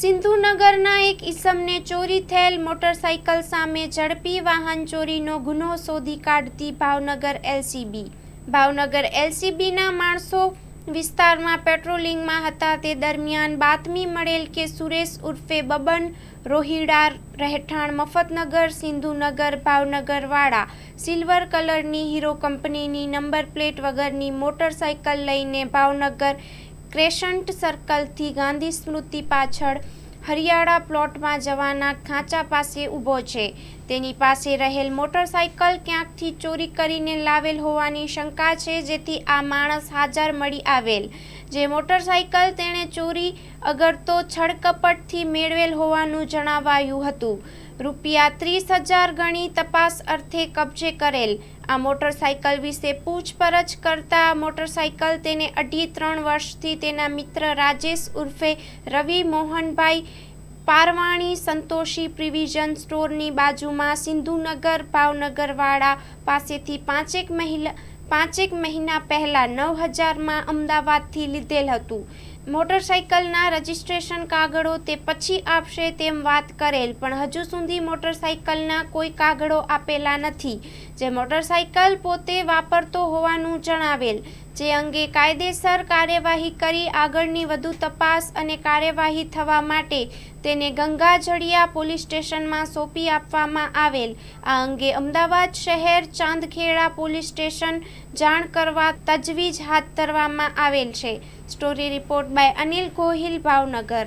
સિંધુનગરના એક ઈસમને ચોરી થયેલ મોટરસાઇકલ સામે ઝડપી વાહન ચોરીનો ગુનો શોધી કાઢતી ભાવનગર એલસીબી. ભાવનગર એલસીબીના માણસો વિસ્તારમાં પેટ્રોલિંગમાં હતા. તે દરમિયાન બાતમી મળેલ કે સુરેશ ઉર્ફે બબન રોહિડા રહેઠાણ મફતનગર, સિંધુનગર, ભાવનગરવાળા સિલ્વર કલરની હીરો કંપનીની નંબર પ્લેટ વગરની મોટરસાઇકલ લઈને ભાવનગર ક્રેશન્ટ સર્કલથી ગાંધી સ્મૃતિ પાછળ હરિયાળા પ્લોટમાં જવાના ખાંચા પાસે ઊભો છે. તેની પાસે રહેલ મોટરસાઇકલ ક્યાંકથી ચોરી કરીને લાવેલ હોવાની શંકા છે, જેથી આ માણસ હાજર મળી આવેલ. જે મોટરસાઇકલ તેણે ચોરી, અગર તો છળકપટથી મેળવેલ હોવાનું જણાવાયું હતું. રૂપિયા ત્રીસ હજાર ગણી તપાસ અર્થે કબજે કરેલ. આ મોટરસાઇકલ વિશે પૂછપરછ કરતા મોટરસાયકલ તેને અઢી ત્રણ વર્ષથી તેના મિત્ર રાજેશ ઉર્ફે રવિ મોહનભાઈ પારવાણી, સંતોષી પ્રિવિઝન સ્ટોરની બાજુમાં સિંધુનગર, ભાવનગરવાળા પાસેથી પાંચેક મહિલા પાંચેક મહિના પહેલા નવ હજારમાં અમદાવાદથી લીધેલ હતું. મોટરસાઇકલના રજિસ્ટ્રેશન કાગળો તે પછી આપશે તેમ વાત કરેલ, પણ હજુ સુધી મોટરસાઇકલના કોઈ કાગળો આપેલા નથી. જે મોટરસાઇકલ પોતે વાપરતો હોવાનું જણાવેલ. જે અંગે કાયદેસર કાર્યવાહી કરી આગળની વધુ તપાસ અને કાર્યવાહી થવા માટે તેને ગંગાજળિયા પોલીસ સ્ટેશનમાં સોંપી આપવામાં આવેલ. આ અંગે અમદાવાદ શહેર ચાંદખેડા પોલીસ સ્ટેશન જાણ કરવા તજવીજ હાથ ધરવામાં આવેલ છે. Story report by Anil Gohil, Bhavnagar.